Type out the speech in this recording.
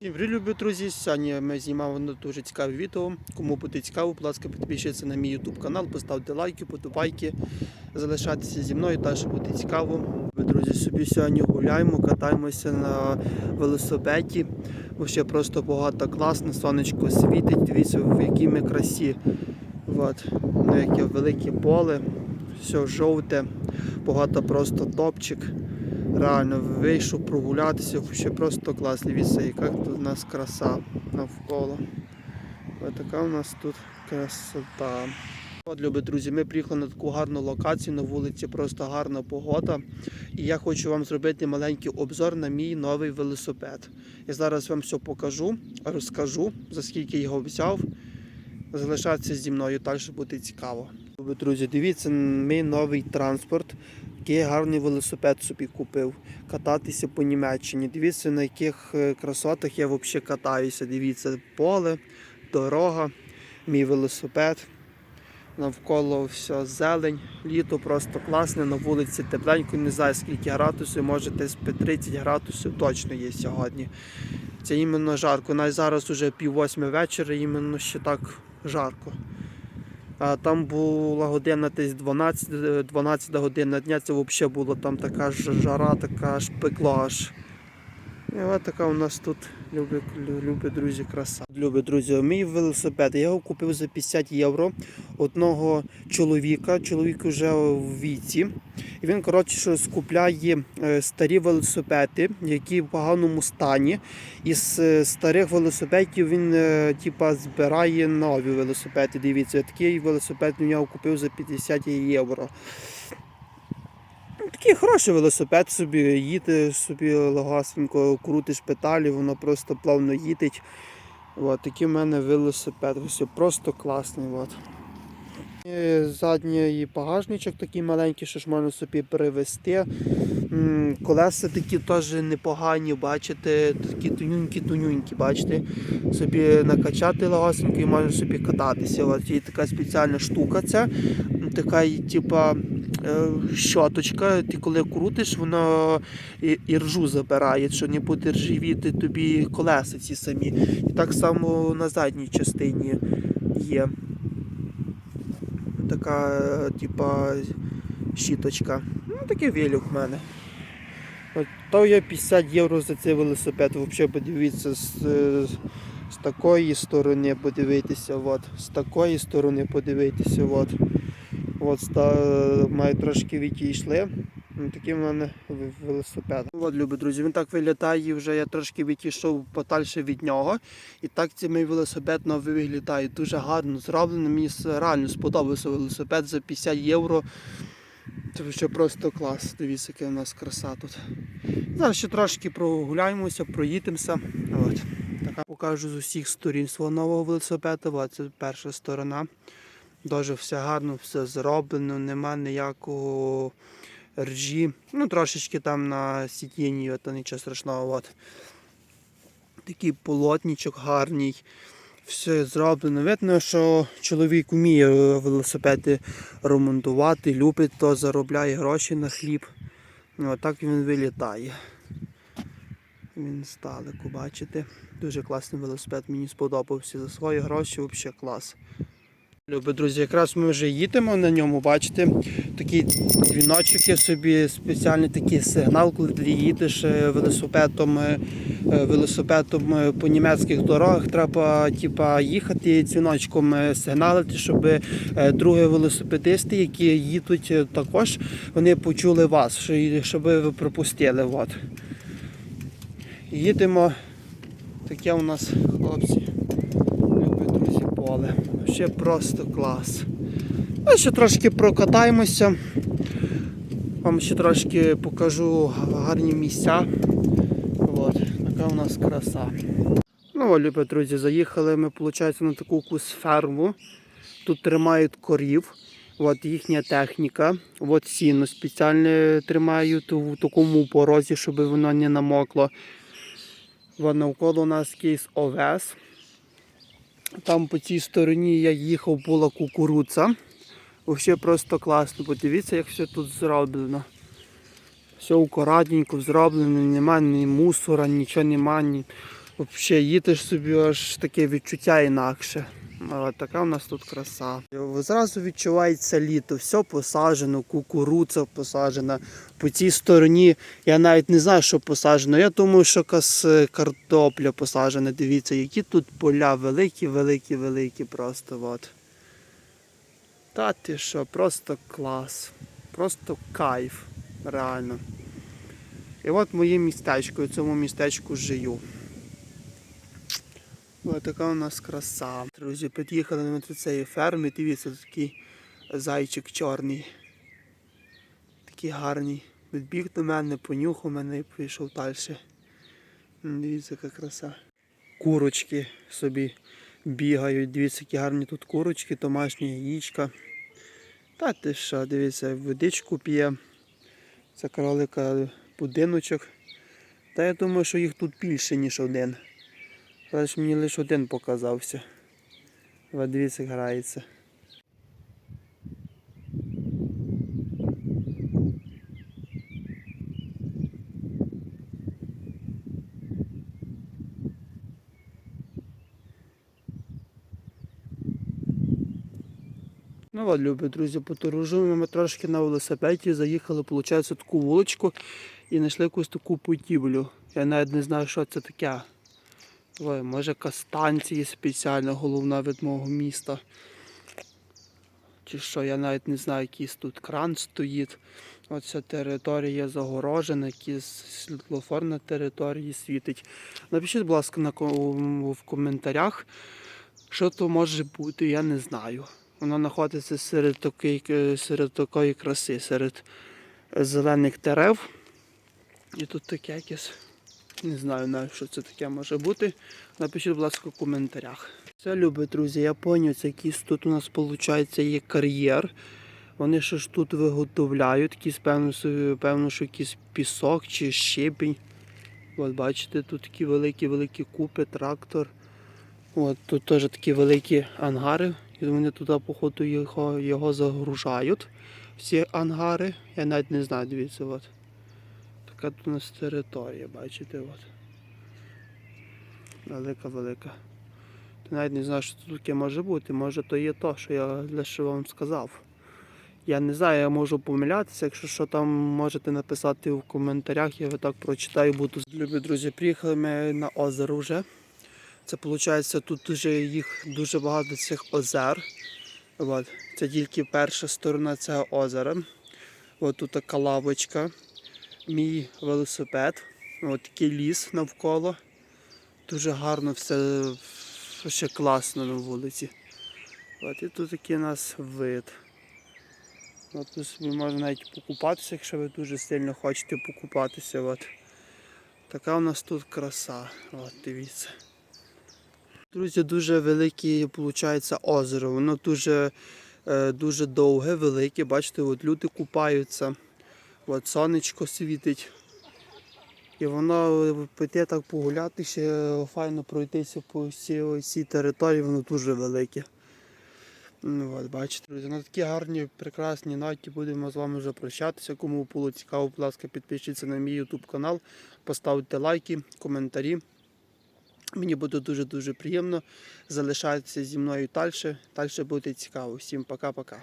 Всім привіт, друзі! Сьогодні ми знімаємо дуже цікаве відео. Кому буде цікаво, будь ласка, підпишіться на мій YouTube канал, поставте лайки, подобайки, залишайтеся зі мною, далі буде цікаво. Ви, друзі, собі сьогодні гуляємо, катаємося на велосипеді. Ще просто багато класно, сонечко світить, дивіться, в якій ми красі. От, ну, яке велике поле, все жовте, багато просто топчик. Реально вийшов прогулятися, ще просто класний відсей, яка тут у нас краса навколо. Ось така у нас тут красота. От, любі друзі, ми приїхали на таку гарну локацію на вулиці, просто гарна погода. І я хочу вам зробити маленький обзор на мій новий велосипед. Я зараз вам все покажу, розкажу, за скільки його взяв. Залишайтеся зі мною, далі буде цікаво. Друзі, дивіться, мій новий транспорт. Який гарний велосипед собі купив. Кататися по Німеччині. Дивіться, на яких е, красотах я взагалі катаюся. Дивіться, поле, дорога, мій велосипед. Навколо все зелень, літо просто класне, на вулиці тепленько, не знаю скільки градусів, може десь під 30 градусів точно є сьогодні. Це іменно жарко. Навіть зараз вже пів восьми вечора, іменно ще так жарко. А там була година десь 12, е, 12 година дня, це взагалі була там така ж жара, така ж пекло аж. І от така у нас тут, любі, любі друзі, краса. Любі друзі, мій велосипед, я його купив за 50 євро одного чоловіка. Чоловік вже в віці. І він, коротше, скупляє е, старі велосипеди, які в поганому стані. Із е, старих велосипедів він е, типа, збирає нові велосипеди. Дивіться, такий велосипед нього купив за 50 євро. Такий хороший велосипед собі, їде собі легасенько, крутиш педалі, воно просто плавно їдеть. От, такий в мене велосипед. Все просто класний. От. Задній багажничок такий маленький, що ж можна собі перевезти. Колеса такі теж непогані, бачите, такі тонюнькі-тонюнькі, бачите. Собі накачати легасенько і можна собі кататися. От є така спеціальна штука. Ця така, типа, щоточка, ти коли крутиш, воно і, ржу забирає, що не буде тобі колеса ці самі. І так само на задній частині є така, е, типа, щіточка. Ну, такий велик в мене. То я 50 євро за цей велосипед. Взагалі подивіться з, е, з такої сторони подивитися, от, з такої сторони подивитися. От. От ста, має трошки відійшли. Ну, Такий в мене велосипед. От, любі друзі, він так виглядає, і вже я трошки відійшов подальше від нього. І так цей мій велосипед новий виглядає. Дуже гарно зроблено. Мені реально сподобався велосипед за 50 євро. Це ще просто клас. Дивіться, яка у нас краса тут. Зараз ще трошки прогуляємося, проїдемося. От. Така покажу з усіх сторін свого нового велосипеда. Це перша сторона. Дуже все гарно, все зроблено, нема ніякого ржі. Ну, трошечки там на сидінні, то нічого страшного. От. Такий полотничок гарний. Все зроблено. Видно, що чоловік вміє велосипеди ремонтувати, любить то, заробляє гроші на хліб. Ну, так він вилітає. Він здалеку, бачите. Дуже класний велосипед, мені сподобався. За свої гроші взагалі клас. Любі друзі, якраз ми вже їдемо на ньому, бачите, такий дзвіночок є собі, спеціальний такий сигнал, коли ти їдеш е, велосипедом, е, е, велосипедом по німецьких дорогах, треба типа, їхати дзвіночком сигналити, щоб другі велосипедисти, які їдуть також, вони почули вас, щоб ви пропустили. От. Їдемо. Таке у нас хлопці. Ще просто клас. Ну, ще трошки прокатаємося. Вам ще трошки покажу гарні місця. От, така у нас краса. Ну, любі друзі, заїхали ми, виходить, на таку якусь ферму. Тут тримають корів. От їхня техніка. От сіно спеціальне тримають у такому порозі, щоб воно не намокло. От навколо у нас якийсь овес. Там по цій стороні я їхав, була кукурудза. Взагалі просто класно. Подивіться, як все тут зроблено. Все акуратненько зроблено, немає ні мусора, нічого немає. Ні... Взагалі їдеш собі аж таке відчуття інакше. А така у нас тут краса. Зразу відчувається літо, все посаджено, кукурудза посаджена. По цій стороні я навіть не знаю, що посаджено. Я думаю, що е, картопля посаджена. Дивіться, які тут поля великі, великі, великі просто. От. Та ти що, просто клас. Просто кайф. Реально. І от моє містечко, я в цьому містечку живу. Ось така у нас краса. Друзі, під'їхали ми до цієї ферми, дивіться, такий зайчик чорний. Такий гарний. Відбіг до мене, понюхав мене і пішов далі. Дивіться, яка краса. Курочки собі бігають. Дивіться, які гарні тут курочки, домашні яєчка. Та ти що, дивіться, водичку п'є. Це кролика будиночок. Та я думаю, що їх тут більше, ніж один. Але ж мені лише один показався. Дивіться, грається. Ну от, любі друзі, подорожуємо ми трошки на велосипеді, заїхали, виходить, таку вуличку і знайшли якусь таку путівлю. Я навіть не знаю, що це таке. Ой, може якась станція спеціальна, головна від мого міста. Чи що, я навіть не знаю, якийсь тут кран стоїть. Оця територія загорожена, якийсь світлофор на території світить. Напишіть, будь ласка, на, в коментарях, що то може бути, я не знаю. Воно знаходиться серед такої, е, серед такої краси, серед зелених дерев. І тут таке якесь. Не знаю навіть, що це таке може бути. Напишіть, будь ласка, в коментарях. Все, любі друзі, я поняв, це якийсь тут у нас виходить є кар'єр. Вони ж тут виготовляють, якісь певно, певно, що якийсь пісок чи щебінь. От бачите, тут такі великі-великі купи, трактор. От тут теж такі великі ангари. І вони туди, походу, його, його загружають. Всі ангари. Я навіть не знаю, дивіться, от. Така тут у нас територія, бачите, от. Велика, велика. Та навіть не знаю, що тут таке може бути. Може то є то, що я лише вам сказав. Я не знаю, я можу помилятися. Якщо що там можете написати в коментарях, я так прочитаю, буду. Любі друзі, приїхали ми на озеро вже. Це виходить, тут дуже їх дуже багато цих озер. От. Це тільки перша сторона цього озера. От тут така лавочка, мій велосипед, от такий ліс навколо. Дуже гарно все ще класно на вулиці. От, і тут такий у нас вид. От тут собі можна навіть покупатися, якщо ви дуже сильно хочете покупатися. От. Така у нас тут краса. От, дивіться. Друзі, дуже велике виходить, озеро. Воно дуже, е, дуже довге, велике. Бачите, от люди купаються, от сонечко світить. І воно піти так погуляти, ще файно пройтися по всій цій території, воно дуже велике. Ну, от, бачите, друзі, на такі гарні, прекрасні ноті будемо з вами вже прощатися. Кому було цікаво, будь ласка, підпишіться на мій YouTube канал, поставте лайки, коментарі. Мені буде дуже-дуже приємно. Залишайтеся зі мною далі. Далі буде цікаво. Всім пока-пока.